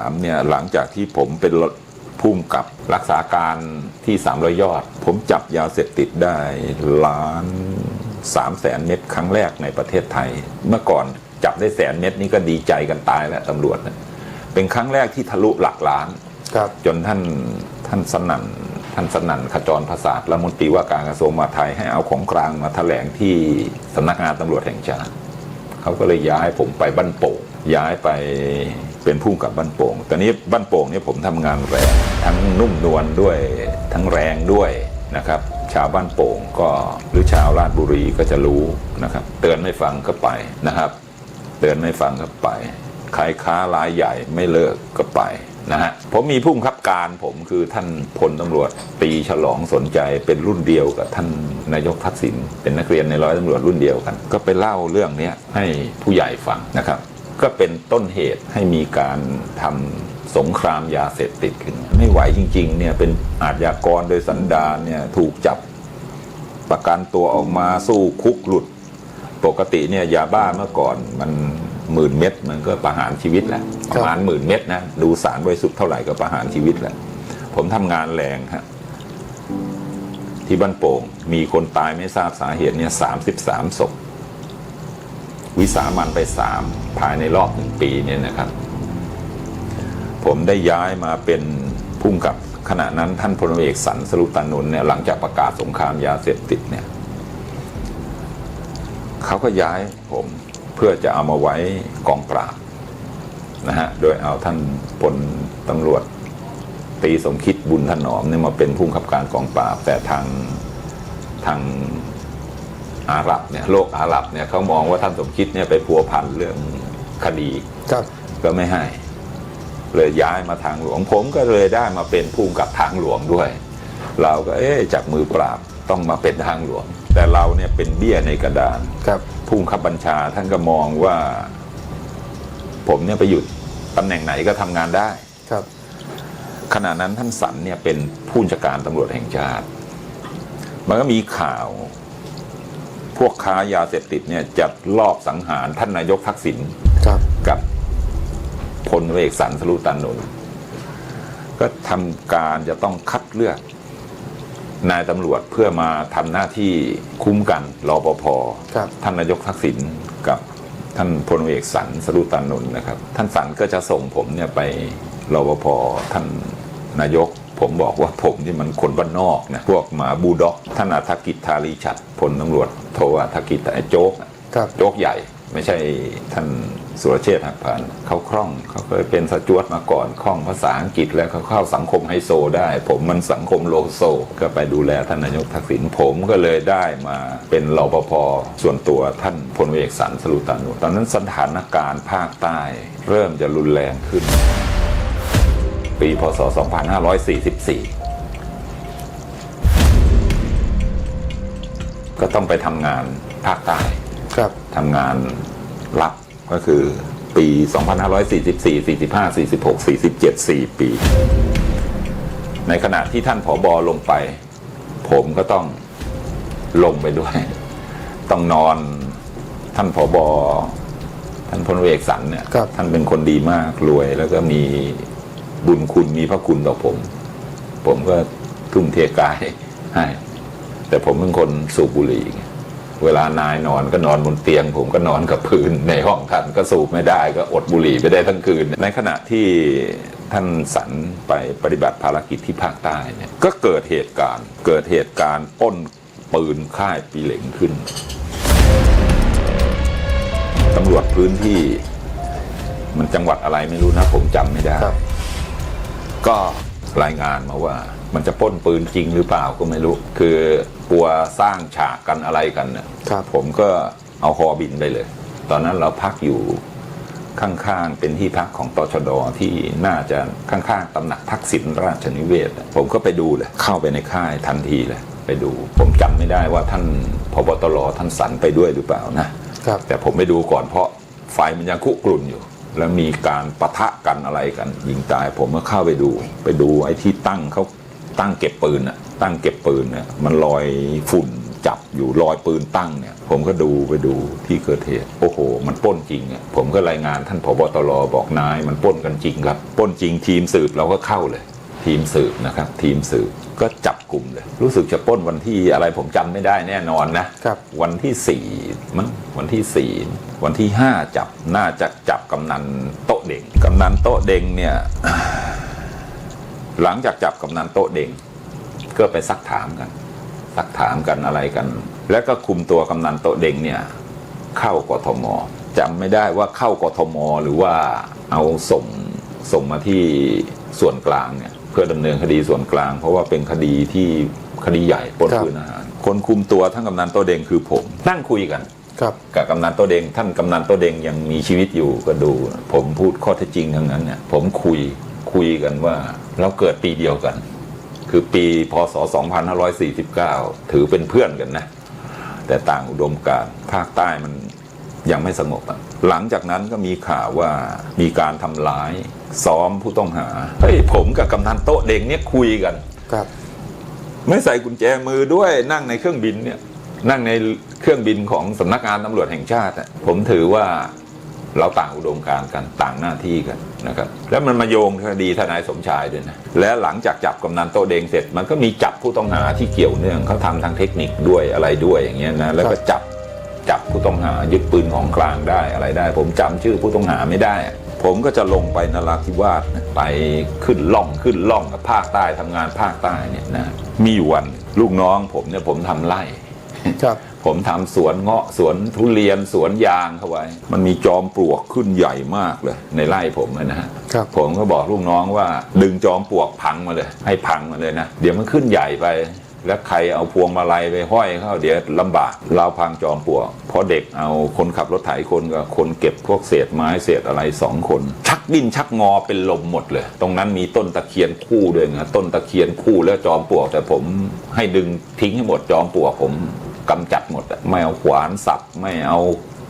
สามเนี่ยหลังจากที่ผมเป็นผู้กำกับรักษาการที่300ยอด ผมจับยาเสพติดได้ล้านสามแสนเม็ดครั้งแรกในประเทศไทย เมื่อก่อนจับได้แสนเม็ดนี่ก็ดีใจกันตายแล้วตำรวจนะเป็นครั้งแรกที่ทะลุหลักล้านครับจนท่านท่านสนั่นท่านสนั่นขจรประสาทรัฐมนตรีว่าการกระทรวงมหาดไทยให้เอาของกลางมาแถลงที่สำนักงานตำรวจแห่งชาติเขาก็เลยย้ายผมไปบ้านโป่งย้ายไป เป็นผู้กับบ้านโป่งตอนนี้บ้านโป่งเนี่ยผมทำงานแรงทั้งนุ่มนวลด้วยทั้งแรงด้วยนะครับ ชาวบ้านโป่งก็หรือชาวราชบุรีก็จะรู้นะครับ เตือนไม่ฟังก็ไปนะครับ เตือนไม่ฟังก็ไปใครค้ารายใหญ่ไม่เลิกก็ไปนะฮะผมมีผู้บังคับการผมคือท่านพลตำรวจตีฉลองสนใจเป็นรุ่นเดียวกับท่านนายกทักษิณเป็นนักเรียนในร้อยตำรวจรุ่นเดียวกัน ก็ไปเล่าเรื่องนี้ให้ผู้ใหญ่ฟังนะครับ ก็เป็นต้นเหตุให้มีการทำสงครามยาเสพติดขึ้นมาไม่ไหวจริงๆเนี่ยเป็นอาชญากรโดยสันดานเนี่ยถูกจับประกันตัวออกมาสู้คุกหลุด ปกติเนี่ยยาบ้าเมื่อก่อนมันหมื่นเม็ดมันก็ประหารชีวิตแหละประมาณหมื่นเม็ดนะดูสารบริสุทธิ์เท่าไหร่ก็ประหารชีวิตแหละผมทำงานแรงฮะที่บ้านโป่งมีคนตายไม่ทราบสาเหตุเนี่ยสามสิบสามศพ วิสามันไปสามภายในรอบหนึ่งปีเนี่ยนะครับ ผมได้ย้ายมาเป็นผู้กำกับขณะนั้นท่านพลเอกสันสรุตานนท์เนี่ยหลังจากประกาศสงครามยาเสพติดเนี่ยเขาก็ย้ายผมเพื่อจะเอามาไว้กองปราบนะฮะโดยเอาท่านพลตำรวจตีสมคิดบุญถนอมเนี่ยมาเป็นผู้บังคับการกองปราบ แต่ทางทาง อาหรับเนี่ยโลกอาหรับเนี่ยเขามองว่าท่านสมคิดเนี่ยไปพัวพันเรื่องคดีครับก็ไม่ให้ เลยย้ายมาทางหลวงผมก็เลยได้มาเป็นผู้กำกับทางหลวงด้วย เราก็เอ๊ะจากมือปราบต้องมาเป็นทางหลวง แต่เราเนี่ยเป็นเบี้ยในกระดานครับผู้บังคับบัญชาท่านก็มองว่า ผมเนี่ยไปอยู่ตำแหน่งไหนก็ทำงานได้ครับขณะนั้นท่านสันเนี่ยเป็นผู้บัญชาการตำรวจแห่งชาติ มันก็มีข่าวพ วกค้ายาเสพติดเนี่ยจะลอบสังหารท่านนายกทักษิณครับ กับพลเอกสันสรุตานนท์ก็ทำการจะต้องคัดเลือกนายตำรวจเพื่อมาทำหน้าที่คุ้มกันรอปภครับท่านนายกทักษิณกับท่านพลเอกสันสรุตานนท์นะครับ ท่านสันก็จะส่งผมเนี่ยไปรปภท่านนายก ผมบอกว่าผมที่มันคนบ้านนอกนะพวกหมาบูลด็อกท่านอาธกิจทารีชัดพลตำรวจโทอาธกิจไอ้โจ๊กอะครับโจ๊กใหญ่ ไม่ใช่ท่านสุรเชษฐ์หักพานเขาคล่องเขาเคยเป็นสจวตมาก่อนคล่องภาษาอังกฤษแล้วเขาเข้าสังคมไฮโซได้ ผมมันสังคมโลโซ ก็ไปดูแลท่านนายกทักษิณผมก็เลยได้มาเป็นรปภส่วนตัวท่านพลเอกสันสรุตานุตอนนั้นสถานการณ์ภาคใต้ เริ่มจะรุนแรงขึ้น ปี พศ 2544 ก็ต้องไปทำงานภาคใต้ครับทำงานรับก็คือปี 2544 45 46 47 4 ปี ในขณะที่ท่านผอบอลงไป ผมก็ต้องลงไปด้วย ต้องนอนท่านผอบอท่านพลเอกสันเนี่ยครับท่านเป็นคนดีมากรวยแล้วก็มี บุญคุณมีพระคุณต่อผม ผมก็ทุ่มเทกายให้ แต่ผมเป็นคนสูบบุหรี่ เวลานายนอนก็นอนบนเตียง ผมก็นอนกับพื้นในห้องท่านก็สูบไม่ได้ก็อดบุหรี่ไปได้ทั้งคืน ในขณะที่ท่านสันไปปฏิบัติภารกิจที่ภาคใต้เนี่ยก็เกิดเหตุการณ์ เกิดเหตุการณ์ป้นปืนค่ายปีเหล็งขึ้นตำรวจพื้นที่ มันจังหวัดอะไรไม่รู้นะ ผมจำไม่ได้ ก็รายงานมาว่า มันจะปล้นปืนจริงหรือเปล่าก็ไม่รู้ คือกลัวสร้างฉากกันอะไรกันเนี่ยครับผมก็เอาฮอบินไปเลย ตอนนั้นเราพักอยู่ข้างๆ เป็นที่พักของตชดที่น่าจะข้างๆตำหนักทักษิณราชนิเวศน์ผมก็ไปดูเลย เข้าไปในค่ายทันทีเลย ไปดู ผมจำไม่ได้ว่าท่านพบตรท่านสันไปด้วยหรือเปล่านะครับแต่ผมไปดูก่อนเพราะไฟมันยังคุกรุ่นอยู่ แล้วมีการปะทะกันอะไรกัน ยิงตายผมก็เข้าไปดู ไปดูไอ้ที่ตั้งเขาตั้งเก็บปืนอะตั้งเก็บปืนเนี่ยมันลอยฝุ่นจับอยู่รอยปืนตั้งเนี่ยผมก็ดูไปดูที่เกิดเหตุโอ้โห มันป้นจริงอะผมก็รายงานท่านผบตรบอกนาย มันป้นกันจริงครับป้นจริงทีมสืบเราก็เข้าเลย ทีมสืบนะครับ ทีมสืบก็จับกลุ่มเลย รู้สึกจะปล้นวันที่อะไรผมจำไม่ได้แน่นอนนะครับวันที่สี่มั้งวันที่สี่วันที่ห้าจับน่าจะจับกำนันโต๊ะเด่งกำนันโต๊ะเด่งเนี่ยหลังจากจับกำนันโต๊ะเด่งก็ไปซักถามกันซักถามกันอะไรกัน แล้วก็คุมตัวกำนันโต๊ะเด่งเนี่ยเข้ากทมจำไม่ได้ว่าเข้ากทมหรือว่าเอาส่งส่งมาที่ส่วนกลางเนี่ย เพื่อดำเนินคดีส่วนกลาง เพราะว่าเป็นคดีที่คดีใหญ่ปล้นครับปืนอาหาร คนคุมตัวทั้งกำนันโต๊ะเด่งคือผม นั่งคุยกันครับกับกำนันโต๊ะเด่งท่านกำนันโต๊ะเด่งยังมีชีวิตอยู่ก็ดู ผมพูดข้อเท็จจริงทั้งนั้นเนี่ยผมคุยคุยกันว่าเราเกิดปีเดียวกัน คือปีพศ 2549 ถือเป็นเพื่อนกันนะ แต่ต่างอุดมการณ์ภาคใต้มันยังไม่สงบอะหลังจากนั้นก็มีข่าวว่ามีการทำร้าย ซ้อมผู้ต้องหาเฮ้ยผมกับกำนันโต๊ะเด่งเนี่ยคุยกันครับ ไม่ใส่กุญแจมือด้วยนั่งในเครื่องบินเนี่ย นั่งในเครื่องบินของสำนักงานตำรวจแห่งชาติอะผมถือว่าเราต่างอุดมการณ์กันต่างหน้าที่กันนะครับ แล้วมันมาโยงคดีทนายสมชายด้วยนะและหลังจากจับกำนันโตะเดงเสร็จ มันก็มีจับผู้ต้องหาที่เกี่ยวเนื่องเขาทำทางเทคนิคด้วยอะไรด้วยอย่างเงี้ยนะแล้วก็จับจับผู้ต้องหายึดปืนของกลางได้อะไรได้ ผมจำชื่อผู้ต้องหาไม่ได้อะ ผมก็จะลงไปนราธิวาสนะไปขึ้นล่องขึ้นล่องกับภาคใต้ทำงานภาคใต้เนี่ยนะมีอยู่วันลูกน้องผมเนี่ยผมทำไร่ครับผมทำสวนเงาะสวนทุเรียนสวนยางเข้าไว้ มันมีจอมปลวกขึ้นใหญ่มากเลย ในไร่ผมอะนะฮะครับผมก็บอกลูกน้องว่า ดึงจอมปลวกพังมาเลย ให้พังมาเลยนะ เดี๋ยวมันขึ้นใหญ่ไป แล้วใครเอาพวงมาลัยไปห้อยเข้าเดี๋ยวลำบากเราพังจอมปลวกเพราะเด็กเอาคนขับรถไถคนกับคนเก็บพวกเศษไม้เศษอะไรสองคน ชักดิ้นชักงอเป็นลมหมดเลย ตรงนั้นมีต้นตะเคียนคู่ด้วยนะต้นตะเคียนคู่แล้วจอมปลวกแต่ผมให้ดึงทิ้งให้หมดจอมปลวกผมกำจัดหมดไม่เอาขวานสับไม่เอา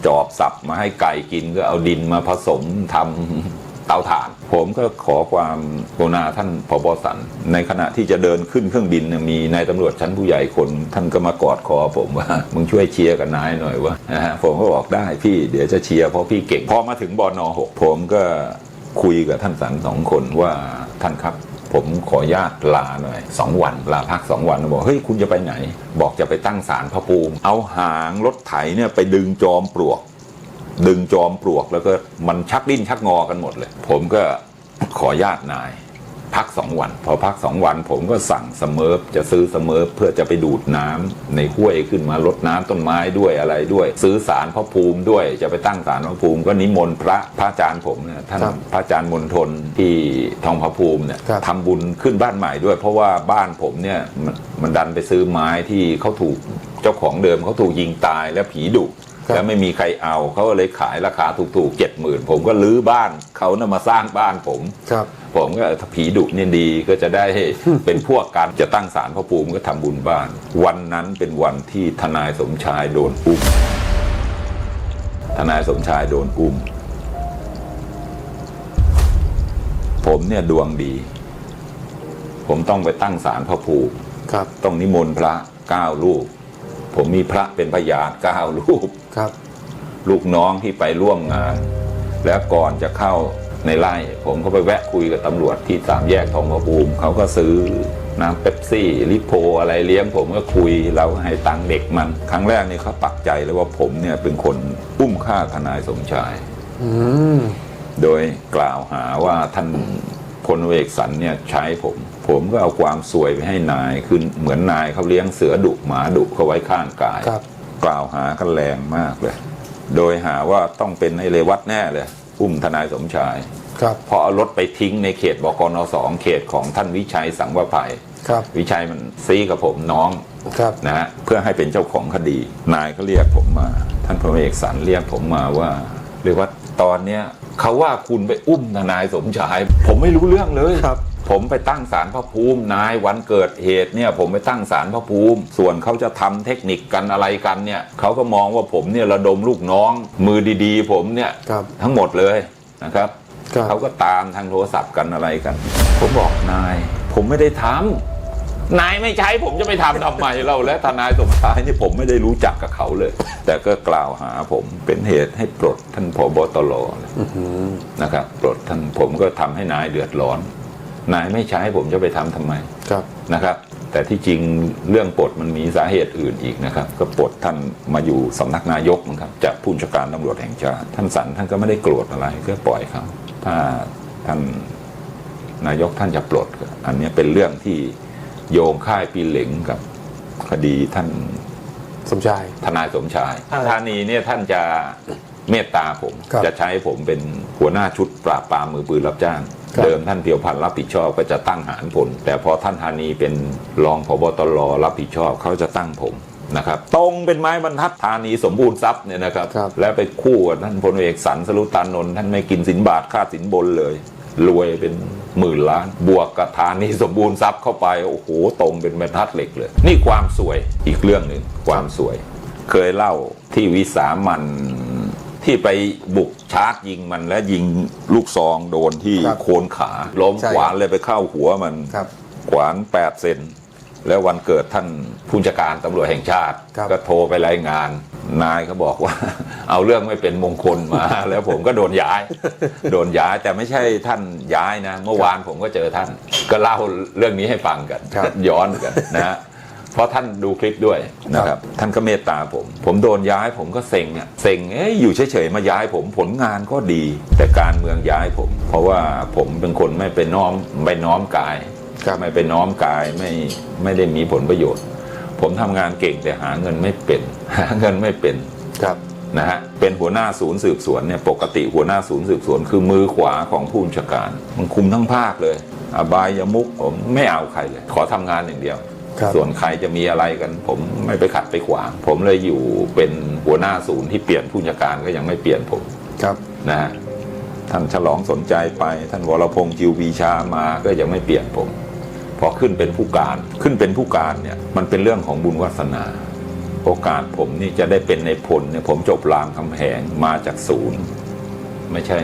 จอบสับมาให้ไก่กินก็เอาดินมาผสมทำ เตาถ่าน ผมก็ขอความกรุณาท่านผบสัน ในขณะที่จะเดินขึ้นเครื่องบินมีนายตำรวจชั้นผู้ใหญ่คนท่านก็มากอดคอผมว่ามึงช่วยเชียร์กับนายหน่อยว่านะฮะผมก็บอกได้พี่เดี๋ยวจะเชียร์เพราะพี่เก่งพอมาถึงบอนอหกผมก็คุยกับท่านสันสองคนว่าท่านครับผมขอญาตลาหน่อยสองวันลาพักสองวันบอกเฮ้ยคุณจะไปไหน บอกจะไปตั้งศาลพระภูมิ เอาหางรถไถเนี่ยไปดึงจอมปลวก ดึงจอมปลวกแล้วก็มันชักดิ้นชักงอกันหมดเลย ผมก็ขอญาตนาย พักสองวัน พอพักสองวัน ผมก็สั่งเสมอจะซื้อเสมอเพื่อจะไปดูดน้ำในห้วยขึ้นมาลดน้ำต้นไม้ด้วยอะไรด้วย ซื้อสารพระภูมิด้วยจะไปตั้งสารพระภูมิ ก็นิมนต์พระพระอาจารย์ผมเนี่ยท่านครับพระอาจารย์มนทนที่ทองพระภูมิเนี่ยครับทำบุญขึ้นบ้านใหม่ด้วย เพราะว่าบ้านผมเนี่ยมันมันดันไปซื้อไม้ที่เขาถูกเจ้าของเดิมเขาถูกยิงตายแล้วผีดุครับ แล้วไม่มีใครเอาเขาก็เลยขายราคาถูกๆเจ็ดหมื่นผมก็ลื้อบ้านเขานะมาสร้างบ้านผมครับ ผมก็ถ้าผีดุเนี่ยดีก็จะได้เป็นพวกกันจะตั้งศาลพระภูมิก็ทำบุญบ้าน วันนั้นเป็นวันที่ทนายสมชายโดนอุ้มทนายสมชายโดนอุ้ม ผมเนี่ยดวงดี ผมต้องไปตั้งศาลพระภูมิครับ ต้องนิมนต์พระเก้ารูป ผมมีพระเป็นพยานเก้ารูป ครับ ลูกน้องที่ไปร่วมงาน แล้วก่อนจะเข้าในไร่ผมก็ไปแวะคุยกับตำรวจที่สามแยกทองพระภูมิเขาก็ซื้อน้ำเป๊ปซี่ลิโพอะไรเลี้ยงผมก็คุยเราก็ให้ตังค์เด็กมัน ครั้งแรกนี่เขาปักใจเลยว่าผมเนี่ยเป็นคนอุ้มฆ่าทนายสมชายอืมโดยกล่าวหาว่าท่านพลเอกสันเนี่ยใช้ผม ผมก็เอาความสวยไปให้นายคือเหมือนนายเขาเลี้ยงเสือดุหมาดุเขาไว้ข้างกายครับ กล่าวหากันแรงมากเลย โดยหาว่าต้องเป็นไอ้เรวัตแน่เลยอุ้มทนายสมชายครับเพราะเอารถไปทิ้งในเขตบกนสองเขตของท่านวิชัยสังวภัยครับวิชัยมันซีกับผมน้องครับนะฮะเพื่อให้เป็นเจ้าของคดี นายก็เรียกผมมา ท่านพลเอกสันเรียกผมมาว่าเรียกว่าตอนเนี้ยเขาว่าคุณไปอุ้มทนายสมชาย ผมไม่รู้เรื่องเลยครับ ผมไปตั้งศาลพระภูมินายวันเกิดเหตุเนี่ยผมไปตั้งศาลพระภูมิ ส่วนเขาจะทำเทคนิคกันอะไรกันเนี่ยเขาก็มองว่าผมเนี่ยระดมลูกน้อง มือดีๆ ผมเนี่ยครับทั้งหมดเลยนะครับครับเขาก็ตามทางโทรศัพท์กันอะไรกัน ผมบอกนาย ผมไม่ได้ทำนายไม่ใช้ผมจะไปทำทำไมเราและทนายสมชายนี่ผมไม่ได้รู้จักกับเขาเลย แต่ก็กล่าวหาผมเป็นเหตุให้ปลดท่านผบตรนะครับปลดท่านผมก็ทำให้นายเดือดร้อน นายไม่ใช้ผมจะไปทำทำไมครับนะครับ แต่ที่จริงเรื่องปลดมันมีสาเหตุอื่นอีกนะครับ ก็ปลดท่านมาอยู่สำนักนายกมั้งครับจากผู้บัญชาการตำรวจแห่งชาติท่านสันท่านก็ไม่ได้โกรธอะไรก็ปล่อยเขาถ้าท่านนายกท่านจะปลดก็อันเนี้ยเป็นเรื่องที่โยงค่ายปีเหล็งกับคดีท่านสมชายทนายสมชายอ่าธานีเนี่ยท่านจะเมตตาผมครับจะใช้ผมเป็นหัวหน้าชุดปราบปรามมือปืนรับจ้างครับ เดิมท่านเพียวพันธ์รับผิดชอบก็จะตั้งหารผล แต่พอท่านธานีเป็นรองพบตรรับผิดชอบเขาจะตั้งผมนะครับตรงเป็นไม้บรรทัดธานีสมบูรณ์ทรัพย์เนี่ยนะครับครับแล้วไปคู่กับท่านพลเอกสันสรุตานนท์ท่านไม่กินสินบาทค่าสินบนเลย รวยเป็นหมื่นล้าน บวกกับธานีสมบูรณ์ทรัพย์เข้าไป โอ้โหตรงเป็นบรรทัดเหล็กเลย นี่ความสวยอีกเรื่องหนึ่งความสวย เคยเล่าที่วิสามัน ที่ไปบุกชาร์จยิงมันและยิงลูกซองโดนที่ครับโคนขาล้มใช่ขวานเลยไปเข้าหัวมันครับขวานแปดเซนแล้ววันเกิดท่านผู้จัดการตำรวจแห่งชาติ ครับ ก็โทรไปรายงาน นายเขาบอกว่า เอาเรื่องไม่เป็นมงคลมา แล้วผมก็โดนย้าย โดนย้ายแต่ไม่ใช่ท่านย้ายนะ เมื่อวานผมก็เจอท่าน ก็เล่าเรื่องนี้ให้ฟังกัน ครับ ย้อนกันนะฮะ เพราะท่านดูคลิปด้วยนะครับท่านก็เมตตาผม ผมโดนย้ายผมก็เซ็งอะเซ็งเอ้ยอยู่เฉยๆมาย้ายผมผลงานก็ดี แต่การเมืองย้ายผม เพราะว่าผมเป็นคนไม่ไปน้อมไปน้อมกายครับไม่ไปน้อมกายไม่ไม่ได้มีผลประโยชน์ ผมทำงานเก่งแต่หาเงินไม่เป็น หาเงินไม่เป็นครับนะฮะเป็นหัวหน้าศูนย์สืบสวนเนี่ยปกติหัวหน้าศูนย์สืบสวน คือมือขวาของผู้บัญชาการ มันคุมทั้งภาคเลยอบายมุกผมไม่เอาใครเลย ขอทำงานอย่างเดียวครับ ส่วนใครจะมีอะไรกัน ผมไม่ไปขัดไปขวาง ผมเลยอยู่เป็นหัวหน้าศูนย์ที่เปลี่ยนผู้บัญชาการก็ยังไม่เปลี่ยนผมครับนะฮะท่านฉลองสนใจไป ท่านวรพงษ์จิวปีชามาก็ยังไม่เปลี่ยนผม พอขึ้นเป็นผู้การขึ้นเป็นผู้การเนี่ยมันเป็นเรื่องของบุญวาสนา โอกาสผมนี่จะได้เป็นในพลเนี่ยผมจบรามคำแหงมาจากศูนย์ ไม่ใช่